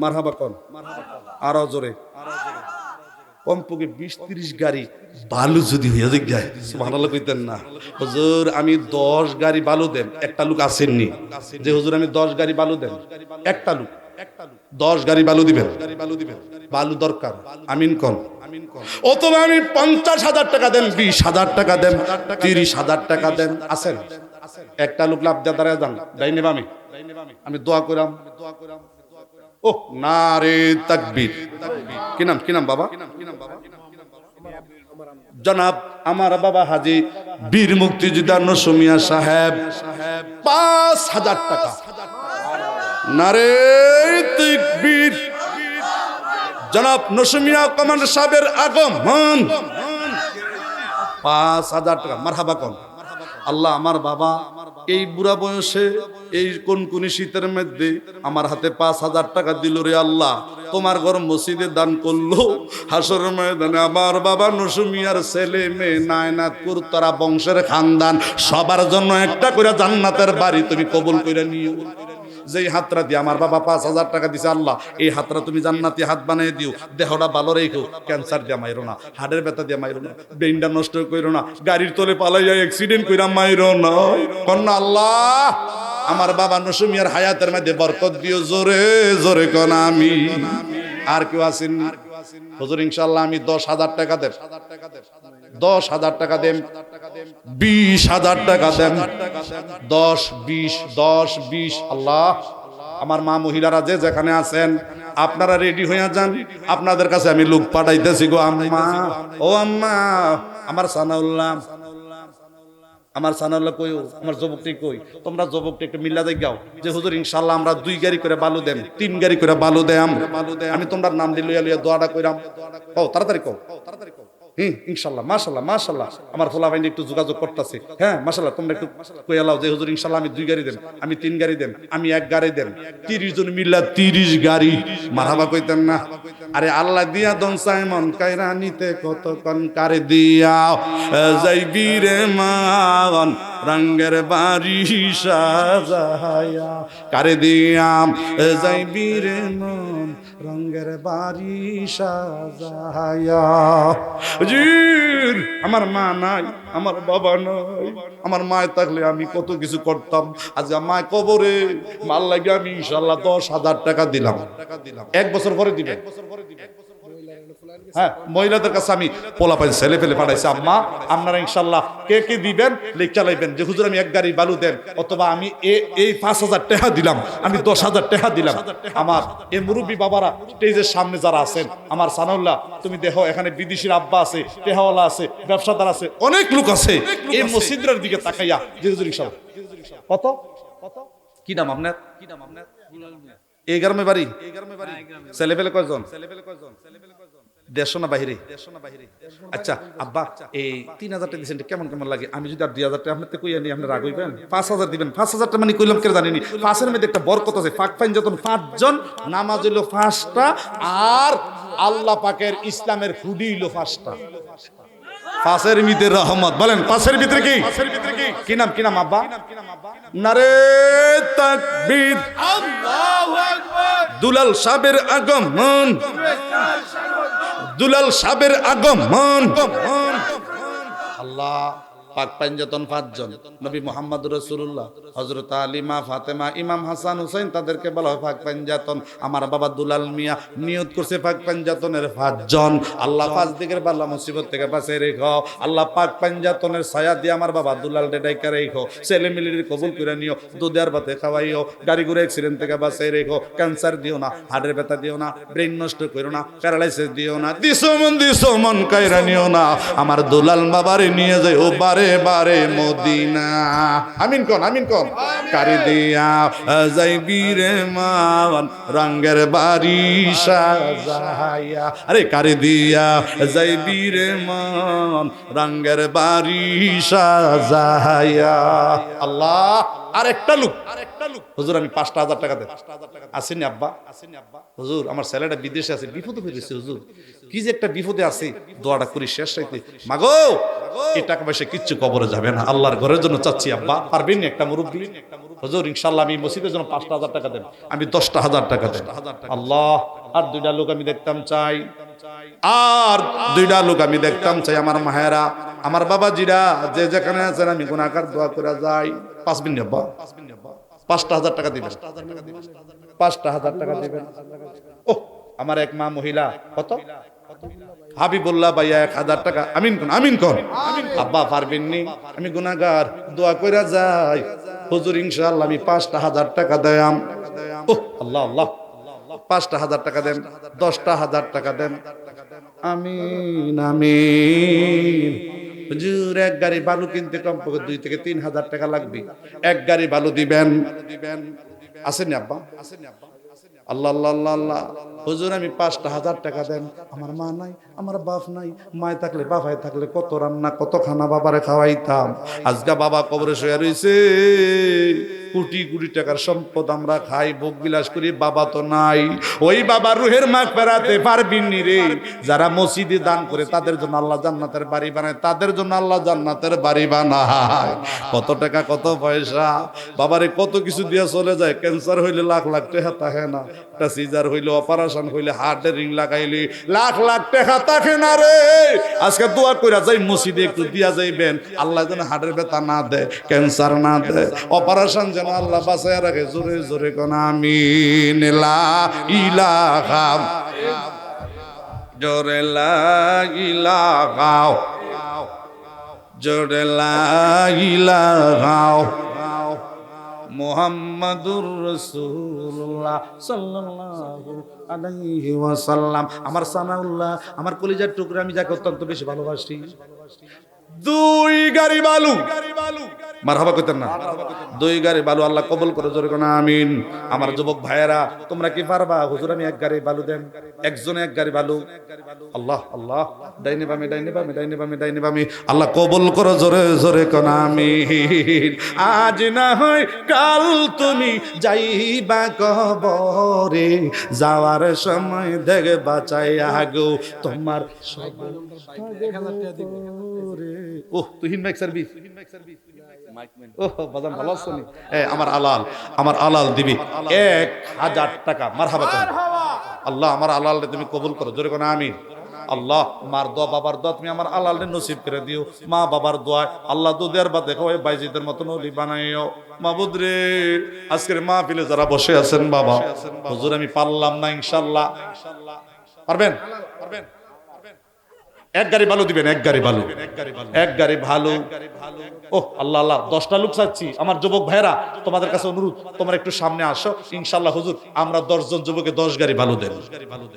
মারহাবা আরও জোরে। কমপক্ষে বিশ তিরিশ গাড়ি বালু যদি হয়ে যায় ভালো কইতেন না। হুজুর, আমি দশ গাড়ি বালু দেন, একটা লোক আসেননি। যে হুজুর, আমি দশ গাড়ি বালু দেন, একটা লোক। দশ গাড়ি বালু দিবেন। বালু দরকার, আমিন কন অথবা আমি পঞ্চাশ হাজার টাকা দেন, বিশ হাজার টাকা দেন, তিরিশ হাজার টাকা দেন আছেন একটা লোক লাভ দাঁড়ায় যান, ডাইনে বামে। আমি দোয়া করাম ও না রে তাকবীর। কি নাম কি নাম বাবা? জনাব, আমার বাবা হাজি বীর মুক্তিযোদ্ধা নসমিয়া সাহেব, পাঁচ হাজার টাকা। নারে তাকবীর। জনাব নসমিয়া কমান্ডার সাহেবের আগমন। পাঁচ হাজার টাকা, মারহাবা কন। আল্লাহ আমার বাবা, এই বুড়া বয়সে এই কোন কোন শীতের মধ্যে আমার হাতে পাঁচ হাজার টাকা দিল রে আল্লাহ। তোমার ঘর মসজিদে দান করল হাসর ময়দানে আমার বাবা নসুমিয়ার ছেলে, মেয়ে নায়নাথপুর তারা বংশের খানদান, সবার জন্য একটা করে জান্নাতের বাড়ি তুমি কবুল করে নিও। যেই হাতটা দিয়ে আমার বাবা পাঁচ হাজার টাকা দিছে, আল্লাহ, এই হাতটা তুমি জান্নাতি হাত বানিয়ে দিও। দেহটা ভালো রেখো, ক্যান্সার দিয়ে মাইরো না, হাড়ের ব্যথা দিয়ে মাইরো না, ব্রেনটা নষ্ট করো না, গাড়ির তলে পালাইয়া অ্যাক্সিডেন্ট কইরা মাইরো না। কন্যা আল্লাহ, আমার বাবা নসুমিয়ার হায়াতের মধ্যে বরকত দিও, জোরে জোরে কোন আমি। আর কেউ আসেন হুজুর ইনশাল্লাহ আমি দশ হাজার টাকা দেব। দশ হাজার টাকা দেন বিশ হাজার টাকা দেন। দশ, বিশ দশ, বিশ। আল্লাহ, আমার মা মহিলারা যে যেখানে আছেন, আপনারা রেডি হইয়া যান। আপনাদের কাছে আমি লোক পাঠাইতেছি গো আম্মা। ও আম্মা, আমার সানাউল্লাহ। আমার সানাউল্লাহ কই আমার যুবকটি কই? তোমরা যুবকটি একটু মিল্লা দেখ গাও যে হুজুর ইনশাল্লাহ আমরা দুই গাড়ি করে বালু দেন তিন গাড়ি করে বালু দেম আমি তোমরা নাম দিল লইয়া দোয়াটা কইরাম। ও তাড়াতাড়ি কও তাড়াতাড়ি কও। হুম, ইনশাল্লাহ, মাশাল্লাহ মাশাল্লাহ। আমার ফোলা ভাইনি একটু যোগাযোগ করতেছে। হ্যাঁ মাশাল্লাহ, তোমরা একটু কই আলাও যে, হুজুর, ইনশাল্লাহ আমি দুই গাড়ি দেন, আমি তিন গাড়ি দেন, আমি এক গাড়ি দেন, তিরিশ জন মিল্লা তিরিশ গাড়ি। মারাবা কইতেন না। আরে আল্লাহ দিয়া দন সাইমন কাইরা নিতে কতক্ষণ কারে দিয়া? যাইবি রে মান রঙ্গের বাড়ি সাজায়া, কারে দিয়াম যাইবি রে মন রঙ্গের বাড়ি সাজায়া। জির আমার মা নাই, আমার বাবা নাই। আমার মায় থাকলে আমি কত কিছু করতাম। আজ মায় কবরে, মাল লাগে আমি ইনশাল্লাহ দশ হাজার টাকা দিলাম। এক বছর পরে দিবেন। হ্যাঁ মহিলাদের কাছে আমি পোলা পাই ছেলে ফেলে পাঠাইছি। আম্মা আপনারা ইনশাল্লাহ কে কে দিবেন লেখ চালাইবেন যে হুজুর আমি এক গাড়ি বালু দেন অথবা আমি এ- এই পাঁচ হাজার টাকা দিলাম আমি দশ হাজার টাকা দিলাম। আমার এই মুরব্বী বাবারা স্টেজের সামনে যারা আছেন আমার সানাউল্লাহ তুমি দেখো এখানে বিদেশির আব্বা আছে টেহাওয়ালা আছে ব্যবসাদার আছে অনেক লোক আছে। এই মসজিদের দিকে তাকাইয়া যে হুজুর ইনশাল্লাহ কত? কত কি নাম আপনার? কি নাম আপনার? এই গ্রামে বাড়ি? ছেলে পেলে কয়জন? ছেলে পেলে কয়জন? দেড়শো না বাহিরে। আচ্ছা আব্বা, এই তিন হাজার টাকা দিচ্ছেন কেমন কেমন লাগে? আমি যদি আর দুই হাজার টাকা আপনার কই আনি আপনি রাগ পাঁচ হাজার দিবেন। পাঁচ হাজার টাকা মানে কইলাম কেন জানিনি? পাঁচের মধ্যে একটা বরকত আছে। ফাঁক ফাইন যখন পাঁচজন, নামাজ হইল পাঁচটা, আর আল্লাহ পাকের ইসলামের হুডি হইল পাঁচটা। পাশের মিতে রহমত। বলেন পাশের ভিতরে কি? কি নাম কি নাম, আব্বা? নারে তাকবীর। দুলাল সাবের আগমন। দুলাল সাবের আগমন। আল্লাহ পাক পাঞ্জাতন পাঁচজন। নবী মোহাম্মদ রসুল্লাহ হজরত আলিমা, ফাতেমা, ইমাম হাসান, হুসাইন তাদেরকে বলা হয় পাক পাঞ্জাতন আমার বাবা দুলাল মিয়া নিয়ত করছে পাক পাঞ্জাতনের পাঁচজন। আল্লাহ পাঁচ দিকের বাল্লা মুসিবত থেকে বাঁচিয়ে রেখো। আল্লাহ পাক পাঞ্জাতনের ছায়া দিয়ে আমার বাবা দুলাল ডেডাইকা রেখো। ছেলে মিলির কবুল করে নিও দুধের ভাতে খাওয়াইও, গাড়ি ঘুরে অ্যাক্সিডেন্ট থেকে বাঁচিয়ে রেখো। ক্যান্সার দিও না হার্টের ব্যথা দিও না ব্রেন নষ্ট করো না প্যারালাইসিস দিও না, দিছো মন দিছো মন কাইরা নিও না। আমার দুলাল বাবারে নিয়ে যাই ও বারে বারে মদিনা। আমিন কোন আমিন কোন? কারি দিয়া যাইবি রে মান রঙ্গের বাড়ি সাজাইয়া আরে কারি দিয়া যাইবি রে মান রঙ্গের বাড়ি সাজাইয়া আল্লাহ, আরেকটা লোক লোক। হুজুর, আমি পাঁচটা হাজার টাকা দেন আসেনি আব্বা আসেনি আব্বা। হুজুর, আমার ছেলেটা বিদেশে আছে, বিপদে গেছে, হুজুর। কি যে একটা বিপদে আছে, দোয়াটা করি শেষ রাইতে। মাগো, এই টাকা পয়সা কিচ্ছু কবরে যাবে না। আল্লাহর ঘরের জন্য চাচ্ছি, আব্বা। পারবেন একটা মুরব্বী? হুজুর ইনশাল্লাহ আমি মসজিদের জন্য পাঁচটা হাজার টাকা দেন আমি দশটা হাজার টাকা দেন আল্লাহ, আর দুইটা লোক আমি দেখতাম চাই। আর দুইটা লোক আমি দেখতাম চাই আমার মায়েরা। আমার বাবা জিরা যে যেখানে আছেন, আমি গুণাকার দোয়া করে যাই। পাঁচ মিনিট, আব্বা। পাঁচটা হাজার টাকা দিবেন। পাঁচটা হাজার টাকা দিবেন। ও আমার এক মা মহিলা কত? হাবিবুল্লাহ ভাইয়া এক হাজার টাকা। আমিন কোন আমিন কোন? আব্বা পারবেন নি আমি গুনাগার দোয়া কইরা যাই। হুজুর ইনশাআল্লাহ আমি পাঁচটা হাজার টাকা দেয়াম। ও আল্লাহ আল্লাহ। পাঁচটা হাজার টাকা দেন দশটা হাজার টাকা দেন। আমিন আমিন। হুজুর, এক গাড়ি বালু কিনতে কমপক্ষে দুই থেকে তিন হাজার টাকা লাগবে। এক গাড়ি বালু দিবেন। আসেনি আব্বা আসেন আব্বা? আল্লাহ আল্লাহ আল্লাহ হুজুর, আমি পাঁচটা হাজার টাকা দেন। আমার মা নাই, আমার বাপ নাই। মায় থাকলে বাবায় থাকলে কত রান্না, কত খানা বাবারে খাওয়াইতাম। আজকে বাবা কবরে শুয়ে রয়েছে কোটি কোটি টাকার সম্পদ আমরা খাই, ভোগ বিলাস করি, বাবা তো নাই। ওই বাবা রুহের মাগ পেরাতে পারবিন নি রে। যারা মসজিদে দান করে তাদের জন্য আল্লাহ জান্নাতের বাড়ি বানায়, তাদের জন্য আল্লাহ জান্নাতের বাড়ি বানায়। কত টাকা, কত পয়সা? বাবারে, কত কিছু দিয়ে চলে যায়। ক্যান্সার হইলে লাখ লাখ টাকা থাকে না। একটা সিজার হইলে, অপারেশন হইলে হার্টের রিং লাগাইলে লাখ লাখ টাকা থাকে না রে। আজকে দোয়া কইরা যাই, মসজিদে একটু দিয়া যাইবেন। আল্লাহ যেন হার্টের ব্যথা না দেয়, ক্যান্সার না দেয়। অপারেশন যেন আল্লাহ বাঁচায় রাখে। জোরে জোরে কোন আমি লা ইলাহা জোরে লা ইলাহা জোরে লা ইলাহা মোহাম্মদুর রসুল্লাহ সাল্লাল্লাহু আলাইহি ওয়াসাল্লাম। আমার সানাউল্লাহ, আমার কলিজার টুকরা আমি যাকে অত্যন্ত বেশি ভালোবাসি। দুই গাড়ি বালু। মারহাবা কইতেন না? দুই গাড়ি বালু আল্লাহ কবুল করে জোরে কোন আমিন। আমার যুবক ভাইয়েরা তোমরা কি পারবা? হুজুর আমি এক গাড়ি বালু দেন। একজনে এক গাড়ি বালু। আল্লাহ আল্লাহ। ডাইনে বামে ডাইনে বামে ডাইনে বামে ডাইনে বামে। আল্লাহ কবুল করো জোরে জোরে কোন আমিন। আজ না হয় কাল তুমি যাইবা কবরে যাওয়ার সময় দেখে বাঁচাই আগো তোমার সব ও তুহিন সার্ভিস ও বাজান ভালো আছো? আমার আলাল আমার আলাল দিবি। এক হাজার টাকা মার হাবা আল্লাহ, আমার আলাল তুমি কবুল করো, জোরে কোন আল্লাহ, মার দোয়া, বাবার দোয়া তুমি আমার নসিব করে দিও। মা বাবার দোয়া আল্লাহ দুধের বা দেখো বাইজিদের মতন অলি বানাইও। মাবুদ রে, আজকের মা ফিলে যারা বসে আছেন বাবা, হুজুর আমি পারলাম না, ইনশাল্লাহ। পারবেন? পারবেন। এক গাড়ি ভালো দিবেন, এক গাড়ি ভালো। এক গাড়ি ভালো। ও আল্লাহ আল্লাহ, দশটা লোক চাচ্ছি। আমার যুবক ভাইরা তোমাদের কাছে অনুরোধ, তোমরা একটু সামনে আসো। ইনশাল্লাহ হুজুর, আমরা দশজন যুবকে দশ গাড়ি ভালো দেব।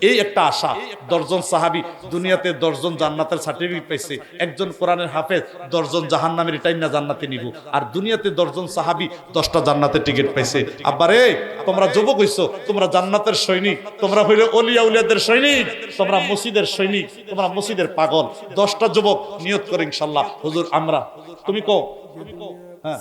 এই একটা আশা, দশজন সাহাবি দুনিয়াতে দশজন জান্নাতের সার্টিফিকেট পাইছে। একজন কোরআনের হাফেজ, দশজন জাহান নামের টাইম না জান্নাতে নিব। আর দুনিয়াতে দশজন সাহাবি দশটা জান্নাতের টিকিট পাইছে। আব্বারে তোমরা যুবক হইছো, তোমরা জান্নাতের সৈনিক, তোমরা হইলে অলিয়া উলিয়াদের সৈনিক, তোমরা মসজিদের সৈনিক, তোমরা মসজিদের পাগল। দশটা যুবক নিয়ত করে ইনশাল্লাহ। হুজুর আমরা। তুমি কো হ্যাঁ।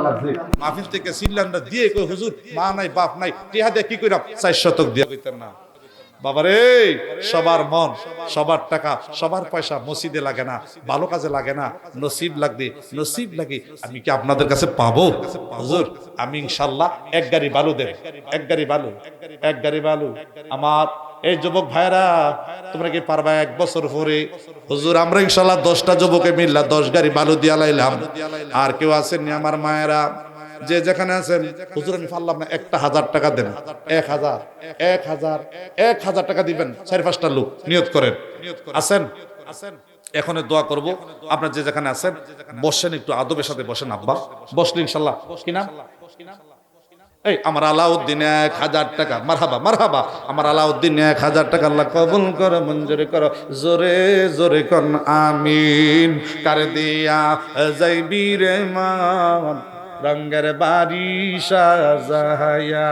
লাগছে মাহফিল থেকে সিলিন্ডার দিয়ে কই হুজুর মা নাই বাপ নাই টিহা দিয়ে কি কইরা চার শতক দিয়ে। কইতাম না। বাবারে, সবার মন, সবার টাকা, সবার পয়সা মসজিদে লাগে না, ভালো কাজে লাগে না, নসিব লাগবে, নসিব লাগে আমি কি আপনাদের কাছে পাবো? হুজুর, আমি ইনশাল্লাহ এক গাড়ি বালু দেব, এক গাড়ি বালু, এক গাড়ি বালু। আমার এই যুবক ভাইরা তোমরা কি পারবা এক বছর পরে? হুজুর, আমরা ইনশাল্লাহ দশটা যুবকে মিললা দশ গাড়ি বালু দিয়া লাইলাম। আর কেউ আসেননি আমার মায়েরা? যে যেখানে আছেন, হুজুর, আমি পারলাম না, একটা হাজার টাকা দেন। এক হাজার এক হাজার এক হাজার টাকা দিবেন, চারি পাঁচটা লোক নিয়ত করেন। আছেন? আছেন এখন দোয়া করব। আপনার যে যেখানে আছেন, বসেন একটু আদবের সাথে বসেন, আব্বা। বসলেন ইনশাল্লাহ। কি নাম? এই, আমার আলাউদ্দিন এক হাজার টাকা। মারহাবা মারহাবা। আমার আলাউদ্দিন এক হাজার টাকা আল্লাহ কবুল করো, মঞ্জুরি করো। জোরে জোরে কন, আমিন। কার দিয়া যাইবি রে মান? রঙ্গের বাড়ি সাজায়া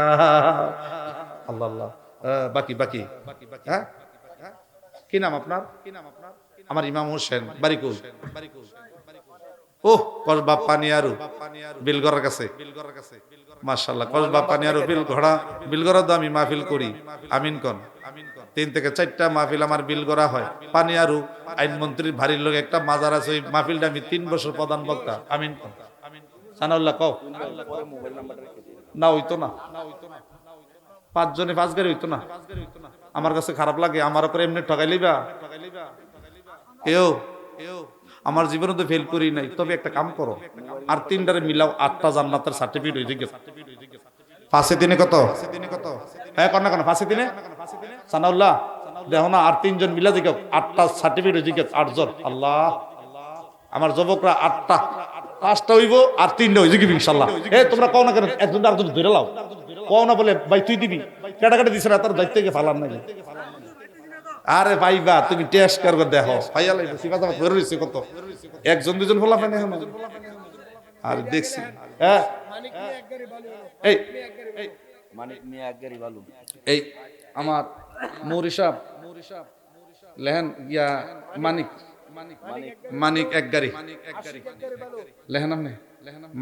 আল্লাহ আল্লাহ। বাকি বাকি। হ্যাঁ? কি নাম আপনার? কি নাম আপনার আমার ইমাম হোসেন, বারিকুল। ও কসবা কাছে। কসবা বিলগড়া তো আমি মাহফিল করি, আমিন কন। তিন থেকে চারটা মাহফিল আমার বিলগড়া হয়। পানিয়ারু, আইনমন্ত্রীর ভারীর লোক একটা মাজার আছে, ওই মাহফিলটা আমি তিন বছর প্রধান বক্তা, আমিন কন। সানাউল্লাহ, কও। না, হইতো না। পাঁচজনে পাঁচ গাড়ি হইতো না। আমার কাছে খারাপ লাগে, আমার উপরে এমনি ঠকাই লিবা কেউ, আমার জীবনে তো ফেল করি নাই, তবে একটা কাম করো। আর তিনটারে মিলাও, আটটা জান্নাতের সার্টিফিকেট হয়ে গেছে। পাঁচে দিনে কত? হ্যাঁ কর না কেন পাঁচে দিনে? সানাউল্লাহ, দেখো না, আর তিনজন মিলা দিকে আটটা সার্টিফিকেট হয়ে গেছে, আটজন। আল্লাহ, আমার যুবকরা আটটা। পাঁচটা হইব আর তিনটা হয়ে যাবে ইনশাল্লাহ এ তোমরা কও না কেন একজন আরেকজন ধরে লাও। কও না বলে ভাই তুই দিবি? কেটা কেটে দিছে না তার দায়িত্ব থেকে ফালান নাকি? আরে ভাইবা তুমি টেস্ট করবে দেখো। ভাইয়া লাগবে সিবা জামা বের হইছে কত? একজন দুজন ফলা পানি এখন। আর দেখছি। হ্যাঁ। মানিক নিয়ে এক গাড়ি বালু। এই। এই মানিক মিয়া এক গাড়ি বালু। এই আমার মৌরি সাহ লেহেন ইয়া মানিক। মানিক। এক গাড়ি। লেহেন আপনি?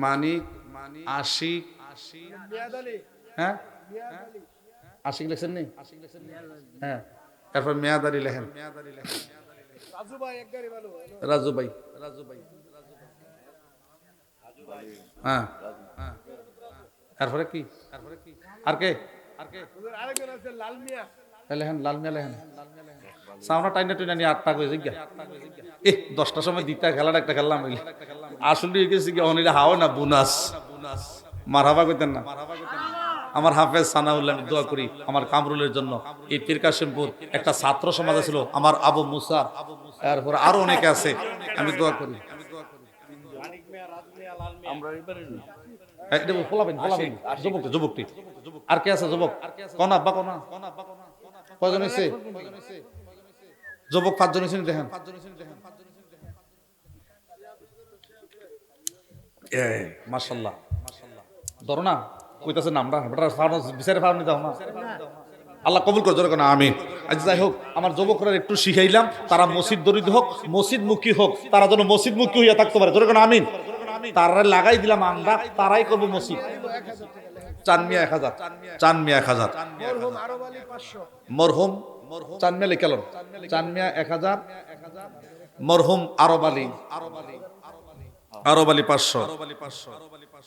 মানিক আশিক। হ্যাঁ? আশিক লেখছেন নি? হ্যাঁ। তারপর মেয়াদারি লেহেন রাজু ভাই। রাজু ভাই। রাজু ভাই। হ্যাঁ। তারপরে কি? তারপরে কি? আর কে? আর কে? আরেকজন আছে লাল মিয়া। লেহেন লাল মেলা লেহেন সামনা টাইনা নিয়ে আটটা করে জিজ্ঞা। এ দশটার সময় দিতে একটা খেললাম। আসলে গেছি কি অনিরা হাও না বুনাস? মারহাবা করতেন না? আমার হাফেজ সানাউল্লাহ আমি দোয়া করি আমার কামরুলের জন্য। এই পীর কাশিমপুর একটা ছাত্র সমাজ ছিল আমার আবু মুসা। তারপর আরও অনেকে আছে আমি দোয়া করি। আর কে আছে যুবক? কোন আব্বা কোন কয়জন হয়েছে যুবক পাঁচজন হয়েছে দেখেন? ধরো না কইতাছে নামটা। বিচারে ফার্ম নিতে না। আল্লাহ কবুল করে জোরে না আমি আজ যাই হোক আমার যুবকরা একটু শিখাইলাম তারা মসজিদ দরিদ্র হোক মসজিদ মুখী হোক তারা যেন মসজিদ মুখী হইয়া থাকতে পারে। জোরে না আমিন। তারা লাগাই দিলাম আমরা তারাই করব মসজিদ। চান এক হাজার। চান এক হাজার। মরহুম আরব আলী পাঁচশো। মরহুম চান মিয়া লিখালাম চান এক হাজার। মরহুম আরব। আলী আরব আলী পাঁচশো।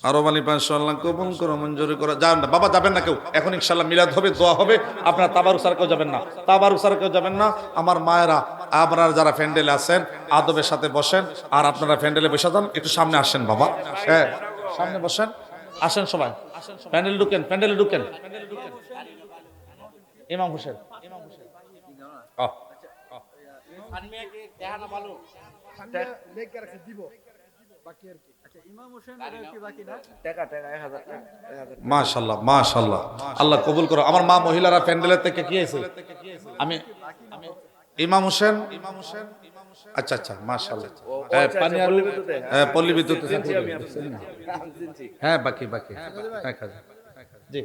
আরব আলী পাঁচশো আল্লাহ কবুল করো মঞ্জুরি করো। যান না বাবা যাবেন না কেউ। এখন ইনশাল্লাহ মিলাদ হবে দোয়া হবে। আপনার তাবারু স্যার কেউ যাবেন না। তাবারু স্যার কেউ যাবেন না। আমার মায়েরা আপনারা যারা প্যান্ডেলে আছেন আদবের সাথে বসেন। আর আপনারা প্যান্ডেলে বসে যান একটু সামনে আসেন বাবা। হ্যাঁ সামনে বসেন। আসেন সবাই। প্যান্ডেল ঢুকেন প্যান্ডেলে ঢুকেন। ইমাম হোসেন। মাশাল্লাহ মাশাল্লাহ আল্লাহ কবুল করো। আমার মা মহিলারা প্যান্ডেলের থেকে কি আছে আমি ইমাম হোসেন? ইমাম হোসেন আচ্ছা আচ্ছা মাশাল্লাহ হ্যাঁ, পানি আর হ্যাঁ। হ্যাঁ পল্লী বিদ্যুৎ। হ্যাঁ বাকি বাকি। এক হাজার জি।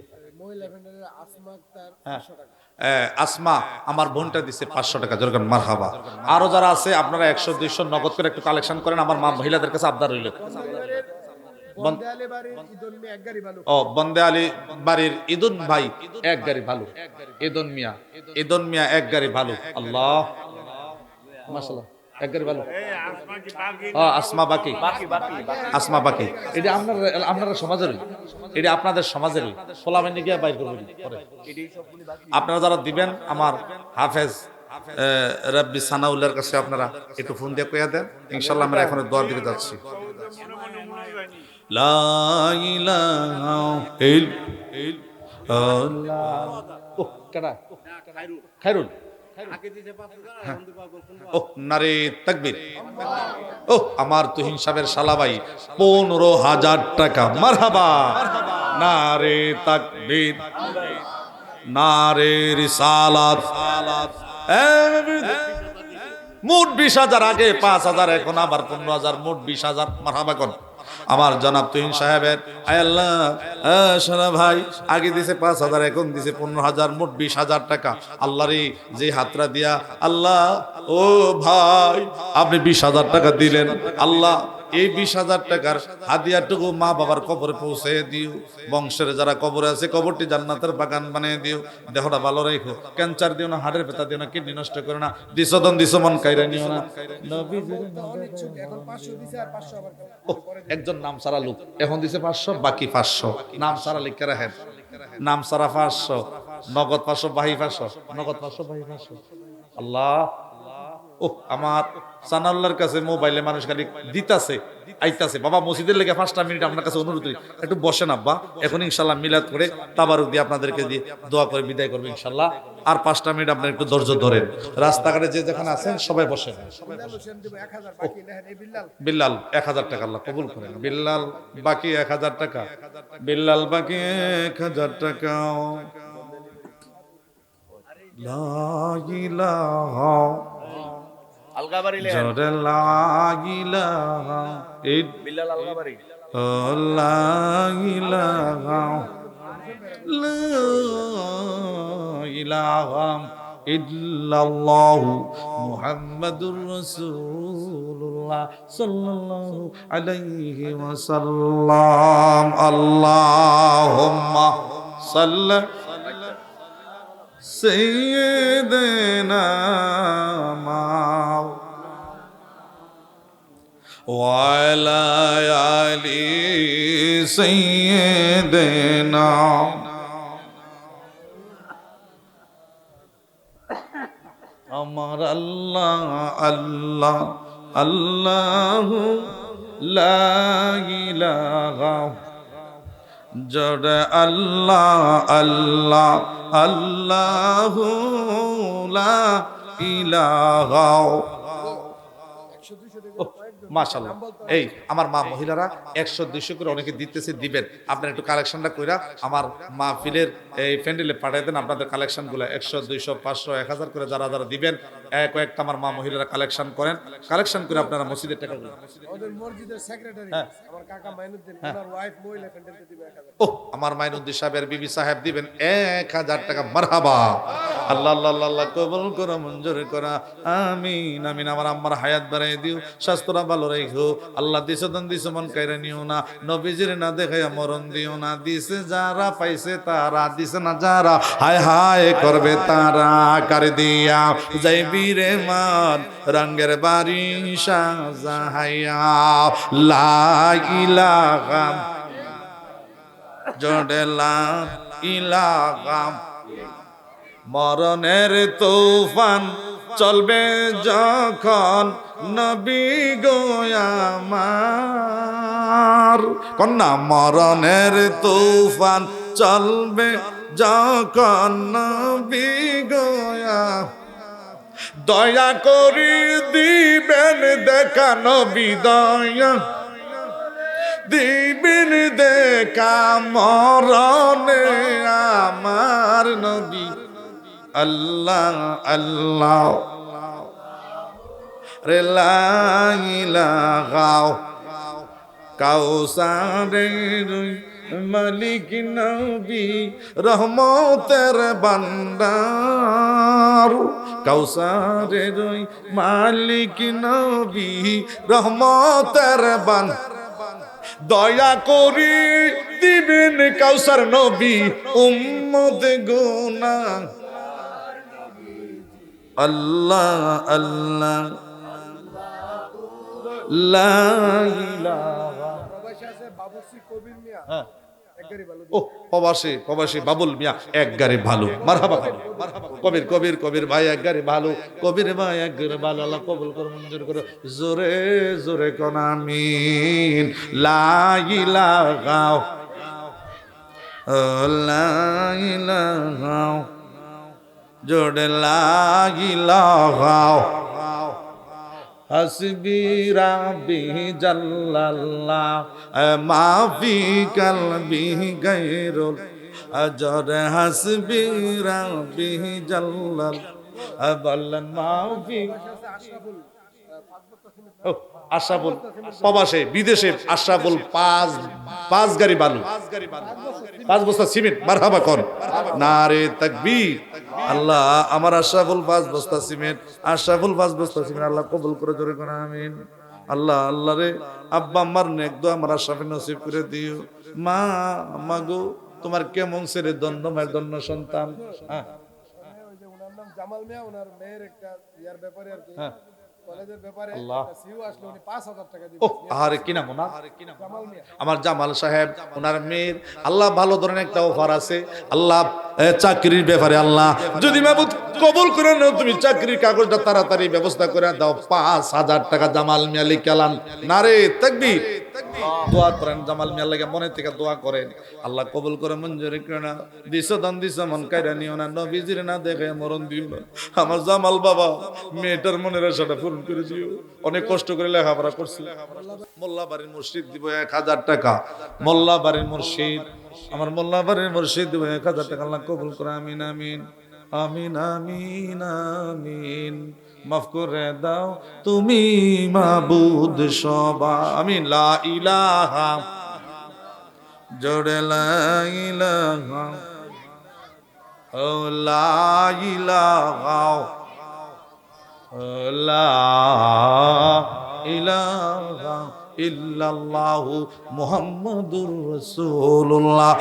আসমা হ্যাঁ আসমা আমার বোনটা দিচ্ছে পাঁচশো টাকা যেরকম মার হাবা আরও যারা আছে আপনারা একশো দুইশো নগদ করে একটু কালেকশন করেন আমার মা মহিলাদের কাছে আবদার রইল। ও বন্দে আলী বাড়ির ইদুন ভাই এক গাড়ি ভালো ইদন মিয়া ইদন মিয়া এক গাড়ি ভালো আল্লাহ মাশাআল্লাহ এক গাড়ি ভালো আসমা বাকি বাকি বাকি বাকি। আসমা বাকি এটা আপনার আপনারা সমাজেরই এটা আপনাদের সমাজেরই ফোলামেন গিয়ে বাইর করবেন পরে এটাই সবগুলি বাকি। আপনারা যারা দিবেন আমার হাফেজ রাব্বি সানাউল্লাহর কাছে আপনারা একটু ফোন দিয়ে কইয়া দেন ইনশাল্লাহ আমরা এখন দোয়ার দিকে যাচ্ছি ও নারে তাকবীর। ও আমার তুহিন সাহেবের শালাবাই পনেরো হাজার টাকা। মারহাবা। নারে তাকবীর। নারে রিসালাত। মোট বিশ হাজার আগে পাঁচ হাজার এখন আবার পনেরো হাজার মোট বিশ হাজার। মারহাবা কর আমার জনাব তুহিন সাহেবের। আল্লাহ আহ, সোনা ভাই আগে দিছে পাঁচ হাজার এখন দিছে পনেরো হাজার মোট বিশ হাজার টাকা। আল্লাহরই যে হাতরা দিয়া আল্লাহ ও ভাই আপনি বিশ হাজার টাকা দিলেন। আল্লাহ এই বিশ হাজার টাকার হাদিয়াটুকু মা বাবার কবরে পৌঁছে দিও। বংশের যারা কবরে আছে, কবরটি জান্নাতের বাগান বানিয়ে দিও। দেহটা ভালো রেখো। ক্যান্সার দিও না, হাড়ের ব্যথা দিও না, কিডনি নষ্ট করো না। দিশদন দিশ মন কাইরা নিও না। একজন নাম সারা লোক। এখন দিছে পাঁচশো, বাকি পাঁচশো। নাম সারা লিখে রাখেন। নাম সারা পাঁচশো। নগদ পাঁচশো, বাহি পাঁচশো। নগদ পাঁচশো, বাহি পাঁচশো। আল্লাহ আমার সানাল্লার কাছে মোবাইলে মানুষ খালি দিতাছে, আইতাছে। বাবা, মসজিদের লেগে পাঁচটা মিনিট আপনার কাছে অনুরোধ করি। একটু বসেন আব্বা, এখন ইনশাল্লাহ মিলাদ করে তাবারুক দিয়ে আপনাদেরকে দিয়ে দোয়া করে বিদায় ইনশাল্লাহ আর পাঁচটা মিনিট আপনার একটু ধৈর্য ধরেন। রাস্তাঘাটে যে যেখানে আছেন, সবাই বসেন। বিল্লাল, এক হাজার টাকা আল্লাহ কবুল করেন। বিল্লাল, বাকি এক হাজার টাকা। বিল্লাল, বাকি এক হাজার টাকা। লা ইলাহা আলগাবাড়ি লেন জোরে লা ইলাহা ইল- বিল্লাল আলগাবাড়ি লা ইলাহা লা ইলাহা ইল্লাল্লাহু মুহাম্মাদুর রাসূলুল্লাহ সাল্লাল্লাহু আলাইহি ওয়াসাল্লাম। আল্লাহুম্মা সাল্লি سيدنا ما وعلى آل سيدنا আমার আল্লাহ আল্লাহ আল্লাহ লা ইলাহা জড় আল্লাহ আল্লাহ আল্লাহ ইলাহা মাশাল্লাহ এই আমার মা মহিলারা একশো দুইশো করে অনেকে দিতেছে দিবেন। আপনার একটু কালেকশনটা কইরা আমার মা ফিলের এই প্যান্ডেলে পাঠাই দেন আপনাদের কালেকশনগুলো একশো দুইশো পাঁচশো এক হাজার করে যারা যারা দিবেন এক কয়েকটা আমার মা মহিলারা কালেকশন করেন। কালেকশন করে আপনারা মসজিদের টাকা আমাদের মসজিদের সেক্রেটারি আমার কাকা মাইনুদ্দিন ওনার ওয়াইফ মহিলা প্যান্ডেলতে দিবে এক হাজার। ও আমার মাইনুদ্দিন সাহেবের বিবি সাহেব দিবেন এক হাজার টাকা মারহাবা। আল্লাহ আল্লাহ আল্লাহ কবল করো, মঞ্জুর করা। আমিন আমিন। আমার আম্মার হায়াত বাড়াই দিও, স্বাস্থ্যটা ভালো রেখো আল্লাহ দিছে দন দিছে মন কাইরা নিও না। নবীজির না দেখাইয়া মরণ দিও না। দিছে যারা পাইছে তারা, দিছে না যারা, হায় হায় করবে তারা। কার দিয়া? যাইবি রে মান রঙ্গের বাড়ি সাজাহাইয়া লা ইলাহা জডেলা ইলাগাম মরণের তুফান চলবে যখন নবী গোয়ামার কন্যা, মরণের তুফান চলবে যখন নবী গোয়া দয়া করি দিবেন দেখা নবী দয়া। দিবেন দেখা মরণে আমার নবী। আল্লাহ আল্লাহ। রে লাগাও কাউসারের মালিক নবী, রহমতের বান্দার কাউসারের মালিক নবী, রহমতের বান্দার দয়া করি দিবেন কাউসার নবী উম্মদ গুনা আল্লাহ আল্লাহ। হ্যাঁ। প্রবাসী প্রবাসী, বাবুল মিয়া, এক গাড়ি ভালো। মারহাবা কবির কবির কবির ভাই, এক গাড়ি ভালো। কবির ভাই, এক গাড়ি ভালো। আল্লাহ কবুল করে মঞ্জুর করে জোরে জোরে কোন আমিন। লা ইলাহা। ও লা ইলাহা জোরে লা ইলাহা হাসবি রাবি জাল্লাল্লাহ মাফি কলবি গায়রুল। আজর হাসবি রাবি জাল্লাল বললেন, মাফি। আশরাফুল প্রবাসে, বিদেশে আশরাফুল পাঁচ পাঁচ গাড়ি বালু। পাঁচ বস্তা সিমেন্ট, মারহাবা কর। না রে তাকবীর। আল্লাহ আমার আশাফুল পাঁচ বস্তা সিমেন্ট আশাফুল পাঁচ বস্তা সিমেন্ট আল্লাহ কবুল করে জোরে করে আমিন। আল্লাহ আল্লাহ রে আব্বা আমার নেক দো আমার আশাফে নসিব করে দিও। মা আম্মা গো তোমার কেমন ছেলে দন্ড মায়ের দন্ড সন্তান? হ্যাঁ ওই যে ওনার নাম জামাল মিয়া ওনার মেয়ের একটা ইয়ার ব্যাপারে আর কি। আমার জামাল সাহেব ওনার মেয়ের। আল্লাহ ভালো ধরনের একটা অফার আছে। আল্লাহ চাকরির ব্যাপারে আল্লাহ। যদি মাহবুদ কবুল করে নাও তুমি চাকরির কাগজটা তাড়াতাড়ি ব্যবস্থা করে দাও। পাঁচ হাজার টাকা জামাল মিয়ালি কেলান না রে থাকবি দোয়া করেন, জামাল মিয়া লাগে মনে থেকে দোয়া করেন। আল্লাহ কবুল করে মঞ্জুরি করে না। দিস দান দিস মন, কাইরা নিও না। নবীজির না দেখে মরণ দিও না। আমার জামাল বাবা, মেয়েটার মনের আশাটা পূরণ করে দিও। অনেক কষ্ট করে লেখাপড়া করছি। মোল্লা বাড়ির মসজিদ দিব এক হাজার টাকা। মোল্লা বাড়ির মসজিদ। আমার মোল্লা বাড়ির মসজিদ দিব এক হাজার টাকা। আল্লাহ কবুল করে, আমিন আমিন। আমিন আমিন আমিন। মাফ করে দাও তুমি মাবুদ সবা আমি লা ইলাহা জোড়ে লা ও মুহাম্মাদুর রাসূলুল্লাহ।